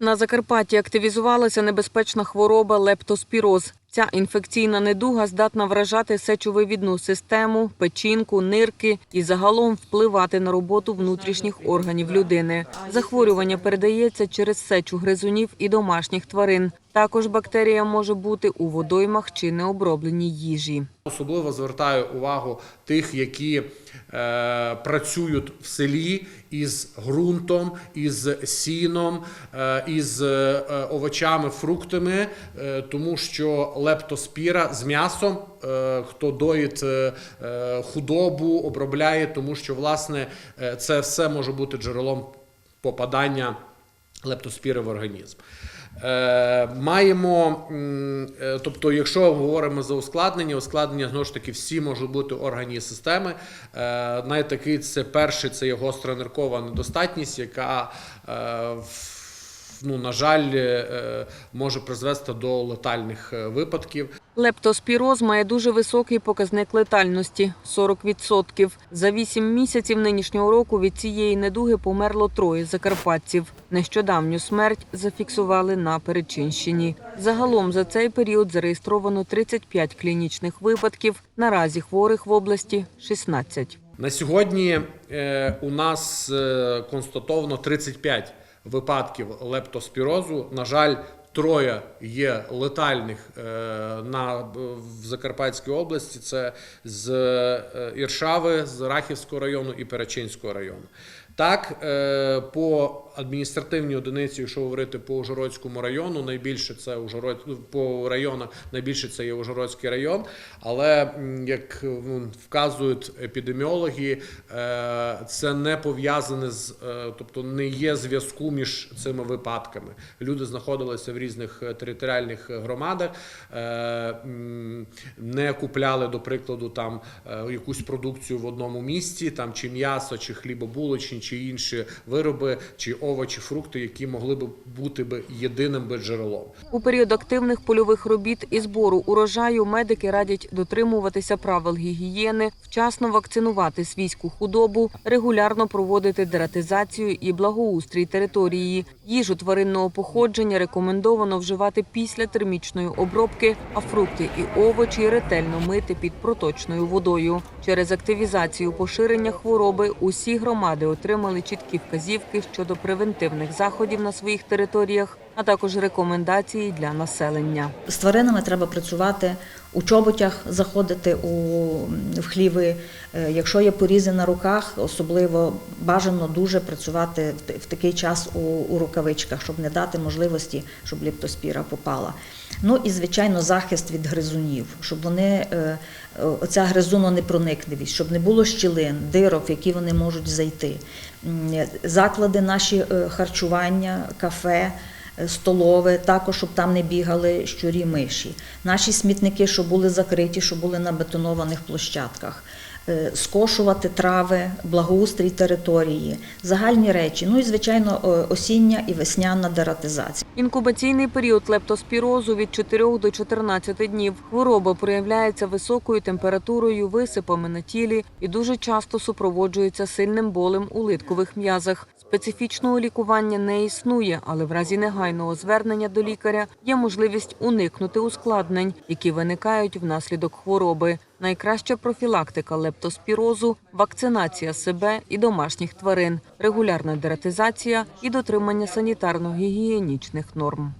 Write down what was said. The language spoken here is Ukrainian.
На Закарпатті активізувалася небезпечна хвороба лептоспіроз. Ця інфекційна недуга здатна вражати сечовивідну систему, печінку, нирки і загалом впливати на роботу внутрішніх органів людини. Захворювання передається через сечу гризунів і домашніх тварин. Також бактерія може бути у водоймах чи необробленій їжі. Особливо звертаю увагу тих, які е, працюють в селі із ґрунтом, із сіном, е, із е, овочами, фруктами, е, тому що лептоспіра з м'ясом, е, хто доїть е, е, худобу, обробляє, тому що власне е, це все може бути джерелом попадання лептоспіри в організм. Е, маємо, е, тобто, якщо говоримо за ускладнення, ускладнення знову ж таки всі можуть бути органі і системи. Е, найтакий це перший це є гостра ниркова недостатність, яка е, в- ну, на жаль, е, може призвести до летальних е, випадків. Лептоспіроз має дуже високий показник летальності 40%. За 8 місяців нинішнього року від цієї недуги померло троє закарпатців. Нещодавню смерть зафіксували на Перечинщині. Загалом за цей період зареєстровано 35 клінічних випадків. Наразі хворих в області 16. На сьогодні е, у нас констатовано 35 випадків лептоспірозу. На жаль, троє є летальних е, на, в Закарпатській області. Це з е, Іршави, з Рахівського району і Перечинського району. Так, е, по адміністративній одиниці, якщо говорити по Ужгородському району, найбільше це Ужгород, ну, по районах найбільше це є Ужгородський район. Але як ну, вказують епідеміологи, е, це не пов'язане з, е, тобто не є зв'язку між цими випадками. Люди знаходилися в різних е, територіальних громадах, не купляли, до прикладу, там якусь продукцію в одному місці, там чи м'ясо, чи хлібобулочні, чи інші вироби, чи овочі, фрукти, які могли б бути би єдиним джерелом. У період активних польових робіт і збору урожаю медики радять дотримуватися правил гігієни, вчасно вакцинувати свійську худобу, регулярно проводити дератизацію і благоустрій території. Їжу тваринного походження рекомендовано вживати після термічної обробки, а фрукти і овочі ретельно мити під проточною водою. Через активізацію поширення хвороби усі громади отримали чіткі вказівки щодо превентивних заходів на своїх територіях, а також рекомендації для населення. З тваринами треба працювати у чоботях, заходити у, в хліви. Е, Якщо є порізи на руках, особливо бажано дуже працювати в, такий час у, у рукавичках, щоб не дати можливості, щоб ліптоспіра попала. Ну і звичайно захист від гризунів, щоб вони е, е, оця гризунонепроникливість, щоб не було щілин, дирок, в які вони можуть зайти. Заклади наші харчування, кафе столове, також щоб там не бігали щурі миші. Наші смітники, щоб були закриті, щоб були на бетонованих площадках. Е, Скошувати трави, благоустрій території, загальні речі. Ну і звичайно осіння і весняна дератизація. Інкубаційний період лептоспірозу від 4 до 14 днів. Хвороба проявляється високою температурою, висипами на тілі і дуже часто супроводжується сильним болем у литкових м'язах. Специфічного лікування не існує, але в разі негайного звернення до лікаря є можливість уникнути ускладнень, які виникають внаслідок хвороби. Найкраща профілактика лептоспірозу вакцинація себе і домашніх тварин, регулярна дератизація і дотримання санітарно-гігієнічних норм.